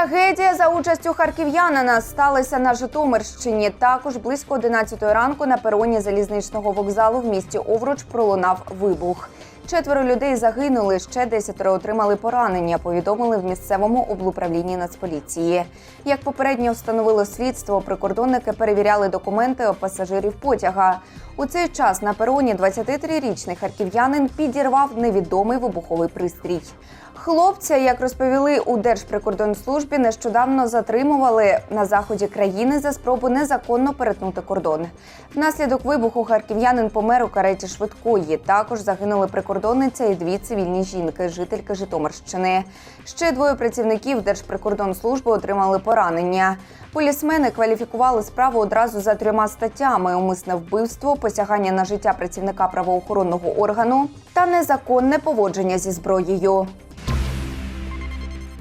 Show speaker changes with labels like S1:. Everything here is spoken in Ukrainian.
S1: Трагедія за участю харків'янина сталася на Житомирщині. Також близько 11 ранку на пероні залізничного вокзалу в місті Овруч пролунав вибух. Четверо людей загинули, ще десятеро отримали поранення. Повідомили в місцевому облуправлінні Нацполіції. Як попередньо встановило слідство, прикордонники перевіряли документи пасажирів потяга. У цей час на пероні 23-річний харків'янин підірвав невідомий вибуховий пристрій. Хлопця, як розповіли у Держприкордонслужбі, нещодавно затримували на заході країни за спробу незаконно перетнути кордон. Внаслідок вибуху харків'янин помер у кареті швидкої. Також загинули прикордонниця і дві цивільні жінки, жительки Житомирщини. Ще двоє працівників Держприкордонслужби отримали поранення. Полісмени кваліфікували справу одразу за трьома статтями: умисне вбивство, посягання на життя працівника правоохоронного органу та незаконне поводження зі зброєю.